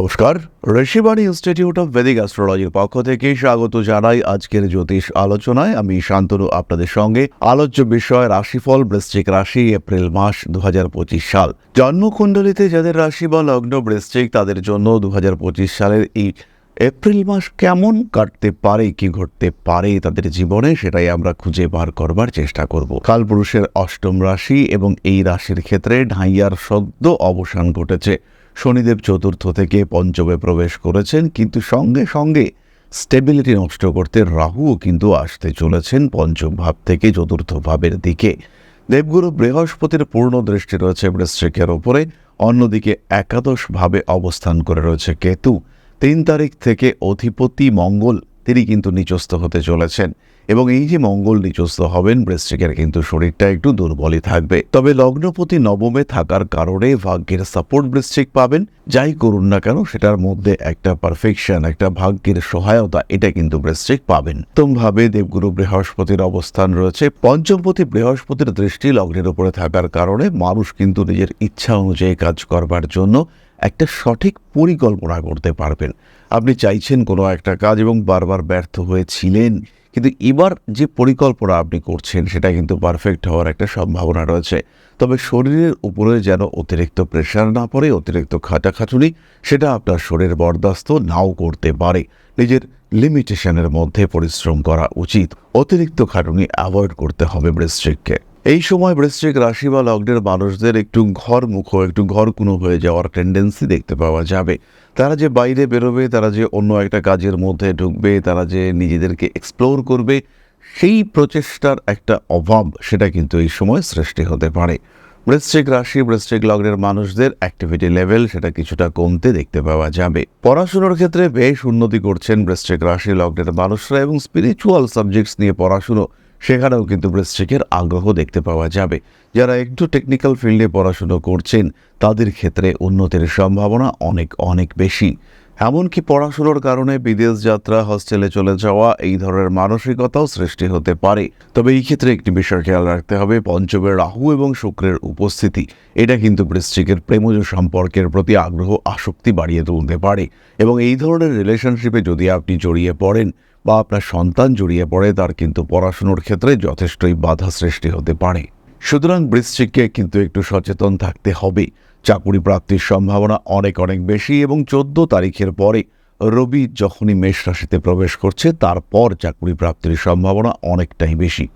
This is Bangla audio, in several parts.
নমস্কার, ঋষিবাণী ইনস্টিটিউট অফ বেদিক অ্যাস্ট্রোলজির পক্ষ থেকে স্বাগত জানাই আজকের জ্যোতিষ আলোচনায়। আমি শান্তনু, আপনাদের সঙ্গে আলোচ্য বিষয় রাশিফল, বৃশ্চিক রাশি, এপ্রিল মাস দু হাজার পঁচিশ সাল। জন্মকুণ্ডলিতে যাদের রাশি বা লগ্ন বৃশ্চিক, তাদের জন্য দুহাজার পঁচিশ সালের এই এপ্রিল মাস কেমন কাটতে পারে, কি ঘটতে পারে তাদের জীবনে, সেটাই আমরা খুঁজে বার করবার চেষ্টা করব। কালপুরুষের অষ্টম রাশি এবং এই রাশির ক্ষেত্রে ঢাইয়ার সদ্য অবসান ঘটেছে। শনিদেব চতুর্থ থেকে পঞ্চমে প্রবেশ করেছেন, কিন্তু সঙ্গে সঙ্গে স্টেবিলিটি নষ্ট করতে রাহুও কিন্তু আসতে চলেছেন পঞ্চম ভাব থেকে চতুর্থ ভাবের দিকে। দেবগুরু বৃহস্পতির পূর্ণ দৃষ্টি রয়েছে বৃশ্চিকের ওপরে, অন্যদিকে একাদশ ভাবে অবস্থান করে রয়েছে কেতু। তিন তারিখ থেকে অধিপতি মঙ্গল, তিনি কিন্তু নিচস্থ হতে চলেছেন। এবং এই যে মঙ্গল নিচস্থ হবেন, বৃশ্চিকের কিন্তু শরীরটা একটু দুর্বলই থাকবে। তবে লগ্নপতি নবমে থাকার কারণে ভাগ্যের সাপোর্ট বৃশ্চিক পাবেন। যাই করুন না কেন, সেটার মধ্যে একটা পারফেকশন একটা ভাগ্যের সহায়তা, এটা কিন্তু বৃশ্চিক পাবেন। ভাবে দেবগুরু বৃহস্পতির অবস্থান রয়েছে। পঞ্চমপতি বৃহস্পতির দৃষ্টি লগ্নের উপরে থাকার কারণে মানুষ কিন্তু নিজের ইচ্ছা অনুযায়ী কাজ করবার জন্য একটা সঠিক পরিকল্পনা করতে পারবেন। আপনি চাইছেন কোনো একটা কাজ এবং বারবার ব্যর্থ হয়েছিলেন। কিন্তু এবার যে পরিকল্পনা আপনি করছেন, সেটা কিন্তু পারফেক্ট হওয়ার একটা সম্ভাবনা রয়েছে। তবে শরীরের উপরে যেন অতিরিক্ত প্রেশার না পড়ে, অতিরিক্ত খাটাখাটুনি, সেটা আপনার শরীর বরদাস্ত নাও করতে পারে। নিজের লিমিটেশনের মধ্যে পরিশ্রম করা উচিত। অতিরিক্ত খাটুনি অ্যাভয়েড করতে হবে বৃশ্চিককে। এই সময় বৃশ্চিক রাশি বা লগ্নের মানুষদের একটু ঘর মুখো একটু ঘর কুনো হয়ে যাওয়ার টেন্ডেন্সি দেখতে পাওয়া যাবে। তারা যে বাইরে বেরোবে, তারা যে অন্য একটা কাজের মধ্যে ঢুকবে, তারা যে নিজেদেরকে এক্সপ্লোর করবে, সেই প্রচেষ্টার একটা অভাব সেটা কিন্তু এই সময় সৃষ্টি হতে পারে। বৃশ্চিক রাশি, বৃশ্চিক লগ্নের মানুষদের অ্যাক্টিভিটি লেভেল সেটা কিছুটা কমতে দেখতে পাওয়া যাবে। পড়াশুনোর ক্ষেত্রে বেশ উন্নতি করছেন বৃশ্চিক রাশি লগ্নের মানুষরা এবং স্পিরিচুয়াল সাবজেক্টস নিয়ে পড়াশুনো সেখানেও কিন্তু বৃশ্চিকের আগ্রহ দেখতে পাওয়া যাবে। যারা একটু টেকনিক্যাল ফিল্ডে পড়াশুনো করছেন, তাদের ক্ষেত্রে উন্নতির সম্ভাবনা অনেক অনেক বেশি। এমনকি পড়াশুনোর কারণে বিদেশ যাত্রা হস্টেলে চলে যাওয়া, এই ধরনের মানসিকতাও সৃষ্টি হতে পারে। তবে এই ক্ষেত্রে একটি বিষয় খেয়াল রাখতে হবে পঞ্চমের রাহু এবং শুক্রের উপস্থিতি। এটা কিন্তু বৃশ্চিকের প্রেমজ সম্পর্কের প্রতি আগ্রহ, আসক্তি বাড়িয়ে তুলতে পারে। এবং এই ধরনের রিলেশনশিপে যদি আপনি জড়িয়ে পড়েন বা আপনার সন্তান জড়িয়ে পড়ে, তার কিন্তু পড়াশুনোর ক্ষেত্রে যথেষ্টই বাধা সৃষ্টি হতে পারে। সুতরাং বৃশ্চিককে কিন্তু একটু সচেতন থাকতে হবে। চাকুরি প্রাপ্তির সম্ভাবনা অনেক অনেক বেশি এবং চোদ্দ তারিখের পরে রবি যখনই মেষ রাশিতে প্রবেশ করছে, তারপর চাকুরি প্রাপ্তির সম্ভাবনা অনেকটাই বেশি।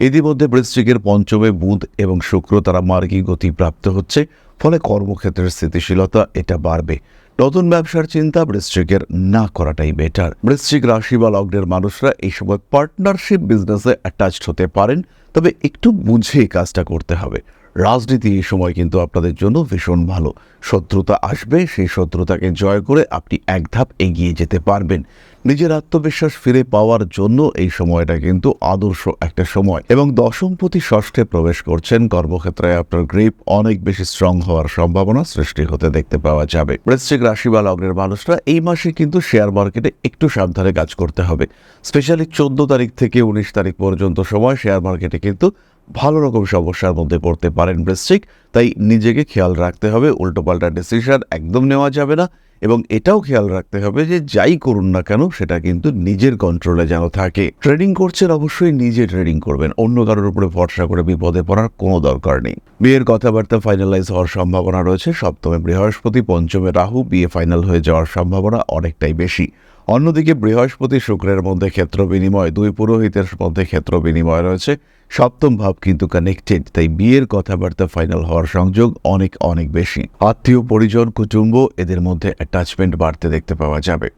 ইতিমধ্যে বৃশ্চিকের পঞ্চমে বুধ এবং শুক্র তারা মার্গী গতি প্রাপ্ত হচ্ছে, ফলে কর্মক্ষেত্রের স্থিতিশীলতা এটা বাড়বে। নতুন ব্যবসার চিন্তা বৃশ্চিকের না করাটাই বেটার বৃশ্চিক রাশি বা লগ্নের মানুষরা এই সময় পার্টনারশিপ বিজনেসে অ্যাটাচড হতে পারেন, তবে একটু বুঝে কাজটা করতে হবে। রাজনীতি এই সময় কিন্তু আপনাদের জন্য ভীষণ ভালো। শত্রুতা আসবে, সেই শত্রুতাকে জয় করে আপনি এক ধাপ এগিয়ে যেতে পারবেন। নিজের আত্মবিশ্বাস ফিরে পাওয়ার জন্য এই সময়টা কিন্তু আদর্শ একটা সময়। এবং দশমপতি ষষ্ঠে প্রবেশ করছেন কর্মক্ষেত্রে আপনার গ্রিপ অনেক বেশি স্ট্রং হওয়ার সম্ভাবনা সৃষ্টি হতে দেখতে পাওয়া যাবে। বৃশ্চিক রাশি বা লগ্নের মানুষরা এই মাসে কিন্তু শেয়ার মার্কেটে একটু সাবধানে কাজ করতে হবে। স্পেশালি চোদ্দ তারিখ থেকে উনিশ তারিখ পর্যন্ত সময় শেয়ার মার্কেটে কিন্তু ভালো রকম সমস্যার মধ্যে পড়তে পারেন বৃশ্চিক, তাই নিজেকে খেয়াল রাখতে হবে, উল্টোপাল্টা ডিসিশন একদম নেওয়া যাবে না এবং এটাও খেয়াল রাখতে হবে যে যাই করুন না কেন, সেটা কিন্তু নিজের কন্ট্রোলে যেন থাকে। ট্রেডিং করছেন অবশ্যই নিজে ট্রেডিং করবেন, অন্য কারোর উপরে ভরসা করে বিপদে পড়ার কোনো দরকার নেই। বিয়ের কথাবার্তা ফাইনালাইজ হওয়ার সম্ভাবনা রয়েছে, সপ্তমে বৃহস্পতি, পঞ্চমে রাহু, বিয়ে ফাইনাল হয়ে যাওয়ার সম্ভাবনা অনেকটাই বেশি। অন্যদিকে বৃহস্পতি শুক্রের মধ্যে ক্ষেত্র বিনিময়, দুই পুরোহিতের মধ্যে ক্ষেত্র বিনিময় রয়েছে সপ্তম ভাব কিন্তু কানেক্টেড তাই বিয়ের কথাবার্তা ফাইনাল হওয়ার সংযোগ অনেক অনেক বেশি। আত্মীয়, পরিজন, কুটুম্ব, এদের মধ্যে অ্যাটাচমেন্ট বাড়তে দেখতে পাওয়া যাবে।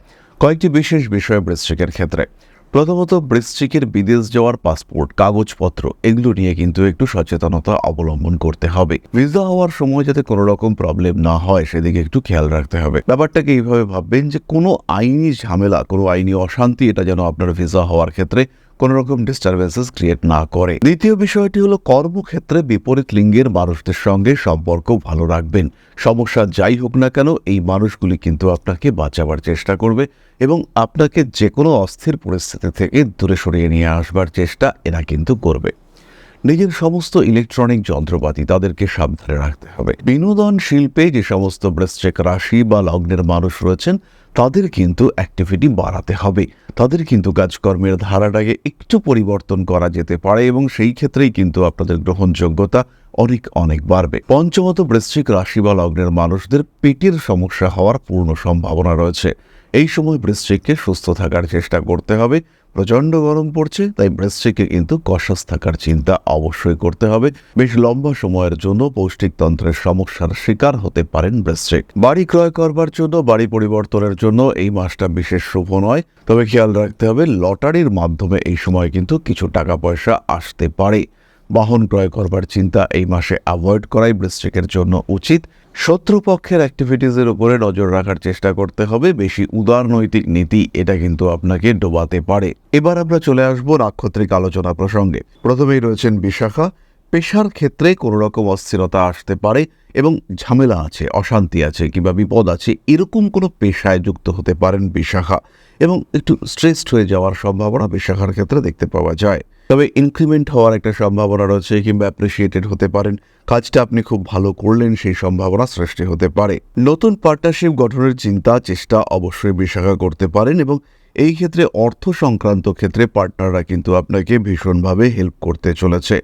কয়েকটি বিশেষ বিষয় বৃশ্চিকের ক্ষেত্রে। প্রথমত, বৃশ্চিকের বিদেশ যাওয়ার পাসপোর্ট কাগজপত্র, এগুলো নিয়ে কিন্তু একটু সচেতনতা অবলম্বন করতে হবে। ভিসা হওয়ার সময় যাতে কোনো রকম প্রবলেম না হয়, সেদিকে একটু খেয়াল রাখতে হবে। ব্যাপারটাকে এইভাবে ভাববেন যে কোনো আইনি ঝামেলা, কোনো আইনি অশান্তি, এটা যেন আপনার ভিসা হওয়ার ক্ষেত্রে কোন রকম ডিস্টারবেন্সেস ক্রিয়েট না করে। দ্বিতীয় বিষয়টি হলো কর্মক্ষেত্রে বিপরীত লিঙ্গের মানুষদের সঙ্গে সম্পর্ক ভালো রাখবেন। সমস্যা যাই হোক না কেন, এই মানুষগুলি কিন্তু আপনাকে বাঁচাবার চেষ্টা করবে এবং আপনাকে যে কোনো অস্থির পরিস্থিতি থেকে দূরে সরিয়ে নিয়ে আসবার চেষ্টা এরা কিন্তু করবে। নিজের সমস্ত ইলেকট্রনিক যন্ত্রপাতি তাদেরকে সাবধানে রাখতে হবে। বিনোদন শিল্পে যে সমস্ত বৃশ্চিক রাশি বা লগ্নের মানুষ রয়েছেন, তাদের কিন্তু অ্যাক্টিভিটি বাড়াতে হবে। তাদের কিন্তু কাজকর্মের ধারাটাকে একটু পরিবর্তন করা যেতে পারে এবং সেই ক্ষেত্রেই কিন্তু আপনাদের গ্রহণযোগ্যতা অনেক অনেক বাড়বে। পঞ্চমত বৃশ্চিক রাশি বা লগ্নের মানুষদের পেটের সমস্যা হওয়ার পূর্ণ সম্ভাবনা রয়েছে। এই সময় বৃশ্চিককে সুস্থ থাকার চেষ্টা করতে হবে। প্রচণ্ড গরম পড়ছে, তাই বৃশ্চিকে কিন্তু কষাস থাকার চিন্তা অবশ্যই করতে হবে। বেশ লম্বা সময়ের জন্য পৌষ্টিকতন্ত্রের সমস্যার শিকার হতে পারেন বৃশ্চিক। বাড়ি ক্রয় করবার জন্য, বাড়ি পরিবর্তনের জন্য এই মাসটা বিশেষ শুভ নয়। তবে খেয়াল রাখতে হবে, লটারির মাধ্যমে এই সময় কিন্তু কিছু টাকা পয়সা আসতে পারে। বাহন ক্রয় করবার চিন্তা এই মাসে অ্যাভয়েড করাই বৃশ্চিকের জন্য উচিত। শত্রুপক্ষের অ্যাক্টিভিটিসের উপরে নজর রাখার চেষ্টা করতে হবে। বেশি উদারনৈতিক নীতি, এটা কিন্তু আপনাকে ডোবাতে পারে। এবার আমরা চলে আসব নাক্ষত্রিক আলোচনা প্রসঙ্গে। প্রথমেই রয়েছেন বিশাখা। পেশার ক্ষেত্রে কোনো রকম অস্থিরতা আসতে পারে এবং ঝামেলা আছে, অশান্তি আছে কিংবা বিপদ আছে, এরকম কোনো পেশায় যুক্ত হতে পারেন বিশাখা। এবং একটু স্ট্রেসড হয়ে যাওয়ার সম্ভাবনা বিশাখার ক্ষেত্রে দেখতে পাওয়া যায়। তবে ইনক্রিমেন্ট হওয়ার একটা সম্ভাবনা রয়েছে কিংবা অ্যাপ্রিসিয়েটেড হতে পারেন। কাজটা আপনি খুব ভালো করলেন, সেই সম্ভাবনা সৃষ্টি হতে পারে। নতুন পার্টনারশিপ গঠনের চিন্তা, চেষ্টা অবশ্যই বিশাখা করতে পারেন এবং এই ক্ষেত্রে অর্থ সংক্রান্ত ক্ষেত্রে পার্টনাররা কিন্তু আপনাকে ভীষণভাবে হেল্প করতে চলেছে।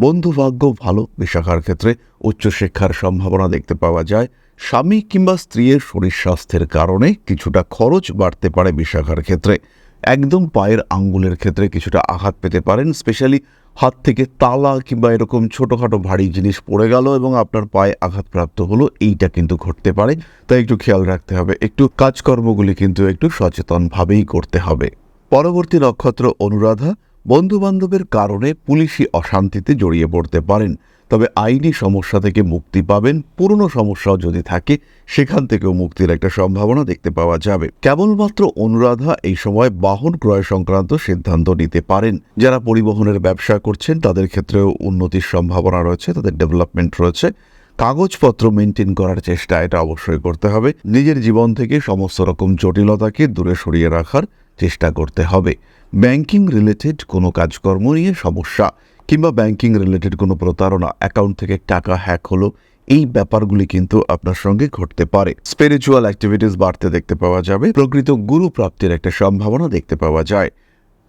বন্ধু ভাগ্য ভালো, বিশাখার ক্ষেত্রে উচ্চশিক্ষার সম্ভাবনা দেখতে পাওয়া যায়। স্বামী কিংবা স্ত্রীর শরীর স্বাস্থ্যের কারণে কিছুটা খরচ বাড়তে পারে বিশাখার ক্ষেত্রে। একদম পায়ের আঙ্গুলের ক্ষেত্রে কিছুটা আঘাত পেতে পারেন স্পেশালি হাত থেকে তালা কিংবা এরকম ছোটোখাটো ভারী জিনিস পড়ে গেল এবং আপনার পায়ে আঘাতপ্রাপ্ত হলো, এইটা কিন্তু ঘটতে পারে। তাই একটু খেয়াল রাখতে হবে, একটু কাজকর্মগুলি কিন্তু একটু সচেতনভাবেই করতে হবে। পরবর্তী নক্ষত্র অনুরাধা বন্ধুবান্ধবের কারণে পুলিশি অশান্তিতে জড়িয়ে পড়তে পারেন। তবে আইনি সমস্যা থেকে মুক্তি পাবেন, পুরনো সমস্যাও যদি থাকে, সেখান থেকেও মুক্তির একটা সম্ভাবনা দেখতে পাওয়া যাবে। কেবলমাত্র অনুরাধা এই সময় বাহন ক্রয় সংক্রান্ত সিদ্ধান্ত নিতে পারেন। যারা পরিবহনের ব্যবসা করছেন, তাদের ক্ষেত্রেও উন্নতির সম্ভাবনা রয়েছে, তাদের ডেভেলপমেন্ট রয়েছে। কাগজপত্র মেনটেন করার চেষ্টা এটা অবশ্যই করতে হবে। নিজের জীবন থেকে সমস্ত রকম জটিলতাকে দূরে সরিয়ে রাখার চেষ্টা করতে হবে। ব্যাংকিং রিলেটেড কোনো কাজকর্ম নিয়ে সমস্যা কিংবা ব্যাংকিং রিলেটেড কোনো প্রতারণা অ্যাকাউন্ট থেকে টাকা হ্যাক হলো, এই ব্যাপারগুলি কিন্তু আপনার সঙ্গে ঘটতে পারে। স্পিরিচুয়াল অ্যাক্টিভিটিস বাড়তে দেখতে পাওয়া যাবে, প্রকৃত গুরু প্রাপ্তির একটা সম্ভাবনা দেখতে পাওয়া যায়।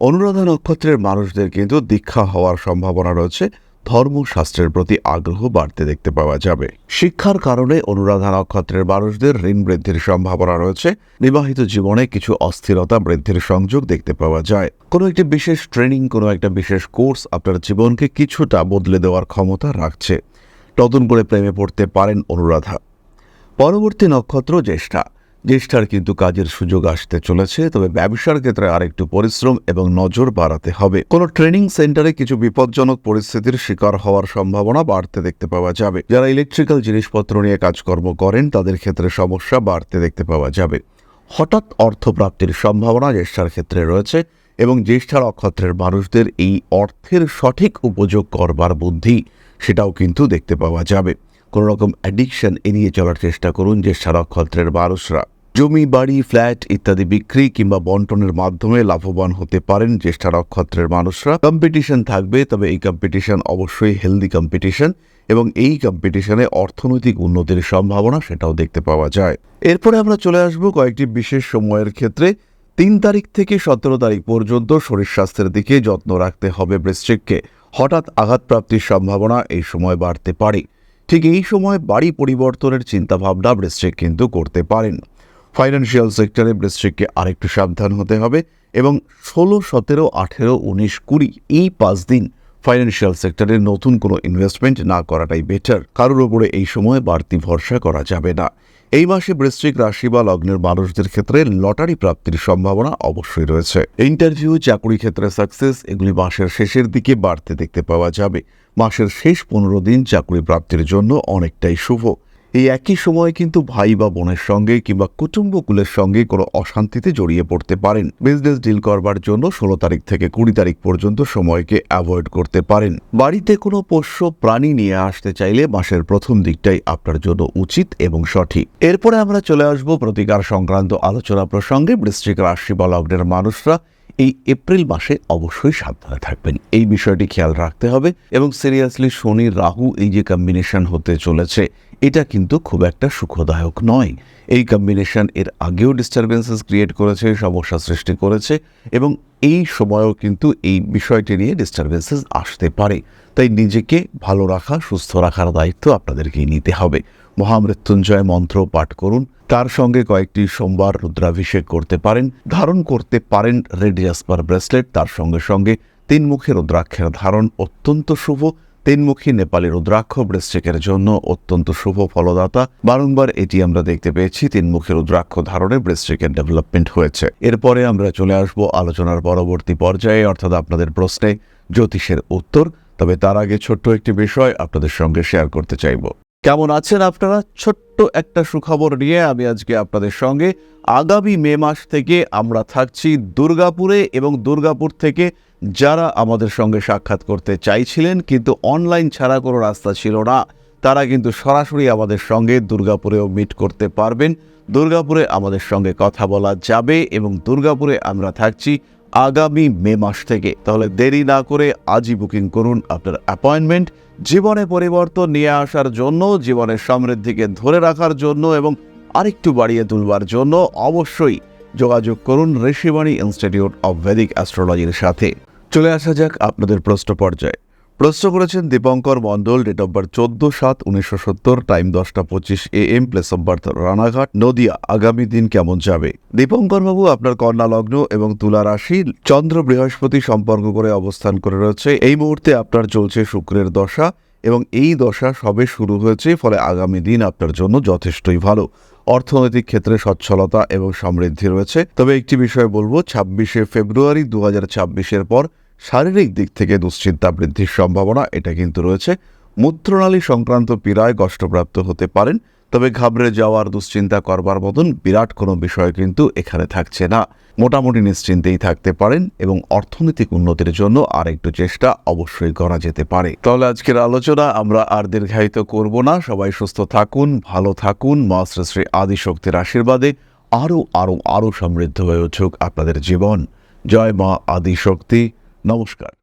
অনুরাধা নক্ষত্রের মানুষদের কিন্তু দীক্ষা হওয়ার সম্ভাবনা রয়েছে। ধর্মশাস্ত্রের প্রতি আগ্রহ বাড়তে দেখতে পাওয়া যাবে। শিক্ষার কারণে অনুরাধা নক্ষত্রের মানুষদের ঋণ বৃদ্ধির সম্ভাবনা রয়েছে। বিবাহিত জীবনে কিছু অস্থিরতা বৃদ্ধির সংযোগ দেখতে পাওয়া যায়। কোনো একটি বিশেষ ট্রেনিং, কোনো একটা বিশেষ কোর্স আপনার জীবনকে কিছুটা বদলে দেওয়ার ক্ষমতা রাখছে। নতুন করে প্রেমে পড়তে পারেন অনুরাধা। পরবর্তী নক্ষত্র জ্যেষ্ঠা। জ্যেষ্ঠার কিন্তু কাজের সুযোগ আসতে চলেছে, তবে ব্যবসার ক্ষেত্রে আরেকটু পরিশ্রম এবং নজর বাড়াতে হবে। কোনো ট্রেনিং সেন্টারে কিছু বিপজ্জনক পরিস্থিতির শিকার হওয়ার সম্ভাবনা বাড়তে দেখতে পাওয়া যাবে। যারা ইলেকট্রিক্যাল জিনিসপত্র নিয়ে কাজকর্ম করেন, তাদের ক্ষেত্রে সমস্যা বাড়তে দেখতে পাওয়া যাবে। হঠাৎ অর্থপ্রাপ্তির সম্ভাবনা জ্যেষ্ঠার ক্ষেত্রে রয়েছে এবং জ্যেষ্ঠা নক্ষত্রের মানুষদের এই অর্থের সঠিক উপযোগ করবার বুদ্ধি, সেটাও কিন্তু দেখতে পাওয়া যাবে। কোনো রকম অ্যাডিকশন এড়িয়ে চলার চেষ্টা করুন জ্যেষ্ঠা নক্ষত্রের মানুষরা। জমি, বাড়ি ফ্ল্যাট ইত্যাদি বিক্রি কিংবা বন্টনের মাধ্যমে লাভবান হতে পারেন জ্যেষ্ঠা নক্ষত্রের মানুষরা। কম্পিটিশন থাকবে, তবে এই কম্পিটিশন অবশ্যই হেলদি কম্পিটিশন এবং এই কম্পিটিশনে অর্থনৈতিক উন্নতির সম্ভাবনা সেটাও দেখতে পাওয়া যায়। এরপরে আমরা চলে আসব কয়েকটি বিশেষ সময়ের ক্ষেত্রে। তিন তারিখ থেকে সতেরো তারিখ পর্যন্ত শরীর স্বাস্থ্যের দিকে যত্ন রাখতে হবে বৃশ্চিককে। হঠাৎ আঘাতপ্রাপ্তির সম্ভাবনা এই সময় বাড়তে পারে। ঠিক এই সময় বাড়ি পরিবর্তনের চিন্তাভাবনা বৃশ্চিক কিন্তু করতে পারেন। ফাইন্যান্সিয়াল সেক্টরে বৃশ্চিককে আরেকটু সাবধান হতে হবে এবং ষোলো, সতেরো, আঠেরো, উনিশ, কুড়ি এই পাঁচ দিন ফাইন্যান্সিয়াল সেক্টরে নতুন কোনো ইনভেস্টমেন্ট না করাটাই বেটার কারোর ওপরে এই সময় বাড়তি ভরসা করা যাবে না। এই মাসে বৃশ্চিক রাশি বা লগ্নের মানুষদের ক্ষেত্রে লটারি প্রাপ্তির সম্ভাবনা অবশ্যই রয়েছে। ইন্টারভিউ, চাকরি ক্ষেত্রে সাকসেস, এগুলি মাসের শেষের দিকে বাড়তে দেখতে পাওয়া যাবে। মাসের শেষ পনেরো দিন চাকরি প্রাপ্তির জন্য অনেকটাই শুভ। এই একই সময়ে কিন্তু ভাই বা বোনের সঙ্গে কিংবা কুটুম্বকুলের সঙ্গে কোনো অশান্তিতে জড়িয়ে পড়তে পারেন। বিজনেস ডিল করবার জন্য ষোলো তারিখ থেকে কুড়ি তারিখ পর্যন্ত সময়কে অ্যাভয়েড করতে পারেন। বাড়িতে কোনো পোষ্য প্রাণী নিয়ে আসতে চাইলে মাসের প্রথম দিকটাই আপনার জন্য উচিত এবং সঠিক। এরপরে আমরা চলে আসব প্রতিকার সংক্রান্ত আলোচনা প্রসঙ্গে। বৃশ্চিক রাশি বা লগ্নের মানুষরা এই এপ্রিল মাসে অবশ্যই সাবধানে থাকবেন। এই বিষয়টি খেয়াল রাখতে হবে এবং সিরিয়াসলি শনি, রাহু এই যে কম্বিনেশন হতে চলেছে এটা কিন্তু খুব একটা সুখদায়ক নয়। এই কম্বিনেশন এর আগেও ডিস্টারবেন্সেস ক্রিয়েট করেছে, সমস্যা সৃষ্টি করেছে এবং এই সময়ও কিন্তু এই বিষয়টি নিয়ে ডিস্টারবেন্সেস আসতে পারে। তাই নিজেকে ভালো রাখা, সুস্থ রাখার দায়িত্ব আপনাদেরকেই নিতে হবে। মহামৃত্যুঞ্জয় মন্ত্র পাঠ করুন। তার সঙ্গে কয়েকটি সোমবার রুদ্রাভিষেক করতে পারেন, ধারণ করতে পারেন রেড জাসপার ব্রেসলেট তার সঙ্গে সঙ্গে তিনমুখী রুদ্রাক্ষের ধারণ অত্যন্ত শুভ। তিনমুখী নেপালের রুদ্রাক্ষ ব্রেস্টেকের জন্য অত্যন্ত শুভ ফলদাতা। বারংবার এটি আমরা দেখতে পেয়েছি, তিনমুখী রুদ্রাক্ষ ধারণে ব্রেস্টেকের ডেভেলপমেন্ট হয়েছে। এরপরে আমরা চলে আসব আলোচনার পরবর্তী পর্যায়ে, অর্থাৎ আপনাদের প্রশ্নে জ্যোতিষের উত্তর। তবে তার আগে ছোট্ট একটি বিষয় আপনাদের সঙ্গে শেয়ার করতে চাইব। কেমন আছেন আপনারা? ছোট্ট একটা সুখবর নিয়ে আমি আজকে আপনাদের সঙ্গে। আগামী মে মাস থেকে আমরা থাকছি দুর্গাপুরে এবং দুর্গাপুর থেকে যারা আমাদের সঙ্গে সাক্ষাৎ করতে চাইছিলেন, কিন্তু অনলাইন ছাড়া কোনো রাস্তা ছিল না। তারা কিন্তু সরাসরি আমাদের সঙ্গে দুর্গাপুরেও মিট করতে পারবেন। দুর্গাপুরে আমাদের সঙ্গে কথা বলা যাবে এবং দুর্গাপুরে আমরা থাকছি আগামী মে মাস থেকে। তাহলে দেরি না করে আজই বুকিং করুন আপনার অ্যাপয়েন্টমেন্ট জীবনে পরিবর্তন নিয়ে আসার জন্য, জীবনের সমৃদ্ধিকে ধরে রাখার জন্য এবং আরেকটু বাড়িয়ে তুলবার জন্য অবশ্যই যোগাযোগ করুন ঋষিবাণী ইনস্টিটিউট অব ভেদিক অ্যাস্ট্রোলজির সাথে। চলে আসা যাক আপনাদের প্রশ্ন পর্যায়ে। প্রশ্ন করেছেন Dipankar Mondal date of birth চোদ্দ সাত উনিশশো সত্তর টাইম দশটা পঁচিশ A M place of birth Ranaghat, Nadia, আগামী দিন কেমন যাবে? দীপঙ্কর বাবু আপনার কন্যা লগ্ন এবং তুলা রাশি, চন্দ্র বৃহস্পতি সম্পর্ক করে অবস্থান করে রয়েছে। এই মুহূর্তে আপনার চলছে শুক্রের দশা এবং এই দশা সবে শুরু হয়েছে, ফলে আগামী দিন আপনার জন্য যথেষ্টই ভালো। অর্থনৈতিক ক্ষেত্রে সচ্ছলতা এবং সমৃদ্ধি রয়েছে। তবে একটি বিষয় বলব, ছাব্বিশে ফেব্রুয়ারি দু হাজার পর শারীরিক দিক থেকে দুশ্চিন্তা বৃদ্ধির সম্ভাবনা, এটা কিন্তু রয়েছে। মূত্রনালী সংক্রান্ত পীড়ায় কষ্টপ্রাপ্ত হতে পারেন, তবে ঘাবড়ে যাওয়ার দুশ্চিন্তা করবার মতন বিরাট কোনো বিষয় কিন্তু এখানে থাকছে না। মোটামুটি নিশ্চিন্তেই থাকতে পারেন এবং অর্থনৈতিক উন্নতির জন্য আর একটু চেষ্টা অবশ্যই করা যেতে পারে। তাহলে আজকের আলোচনা আমরা আর দীর্ঘায়িত করব না। সবাই সুস্থ থাকুন, ভালো থাকুন। মা শ্রী শ্রী আদিশক্তির আশীর্বাদে আরও আরও আরও সমৃদ্ধ হয়ে উঠুক আপনাদের জীবন। জয় মা আদিশক্তি। নমস্কার।